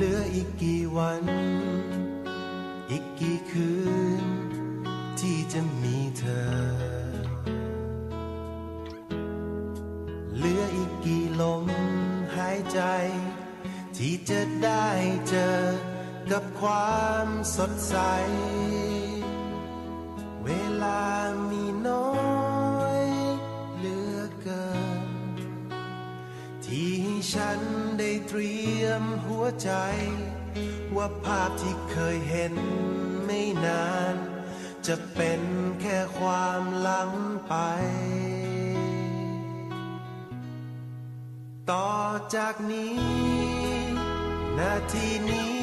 เหลืออีกกี่วัน อีกกี่คืน ที่จะมีเธอ เหลืออีกกี่ลมหายใจ ที่จะได้เจอกับความสดใส เวลามีน้อยเหลือเกิน ที่ฉัน ได้เตรียมหัวใจ ว่าภาพที่เคยเห็นไม่นาน จะเป็นแค่ความหลังไป ต่อจากนี้ นาทีนี้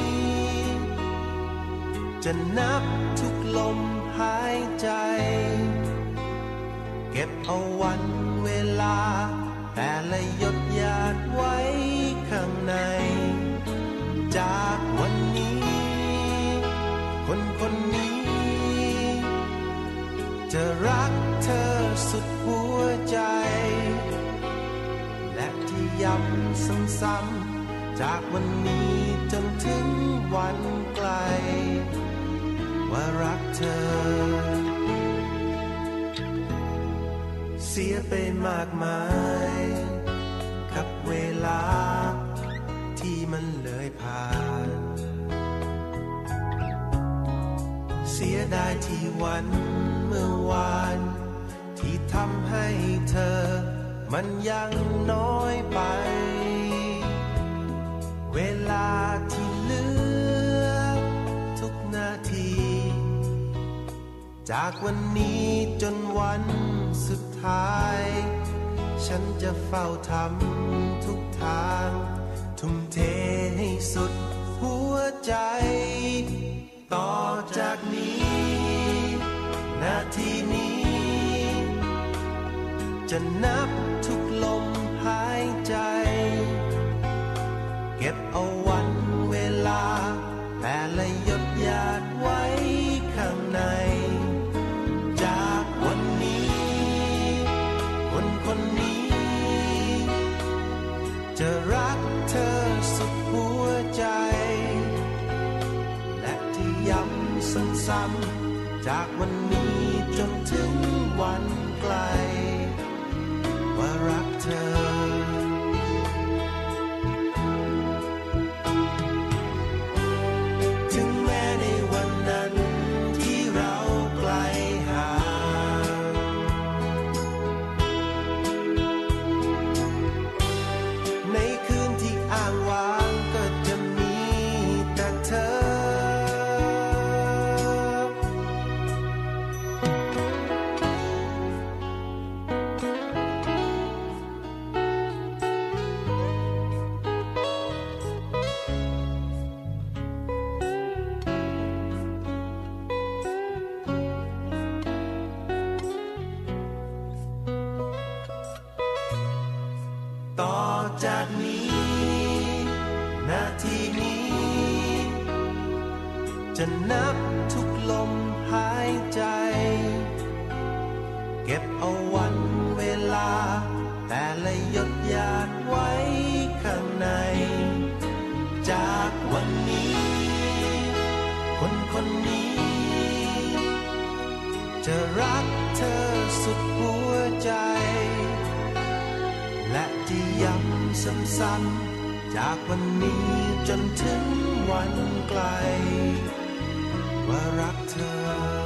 จะนับทุกลมหายใจ เก็บเอาวัน ซ้ำจากวันนี้จนถึงวันไกล ว่ารักเธอ เสียไปมากมาย กับเวลาที่มันเลยผ่าน เสียดายที่วันเมื่อวาน ที่ทำให้เธอ มันยังน้อยไป จากวันนี้จนวันสุดท้าย ฉันจะเฝ้าทำทุกทาง ทุ่มเทให้สุดหัวใจ ต่อจากนี้ นาทีนี้ จะนับทุกลมหายใจ เก็บเอาไวั รักเธอสุดหัวใจ และที่ย้ำซ้ำๆจากวันนี้จน จากนี้นาทีนี้ จะนับทุกลมหายใจ เก็บเอาวันเวลา แต่ละหยดหยาดไว้ข้างใน จากวันนี้ คนคนนี้ จะรักเธอสุดหัวใจ และที่ย้ำซ้ำๆจากวันนี้จนถึงวันไกล ว่ารักเธอ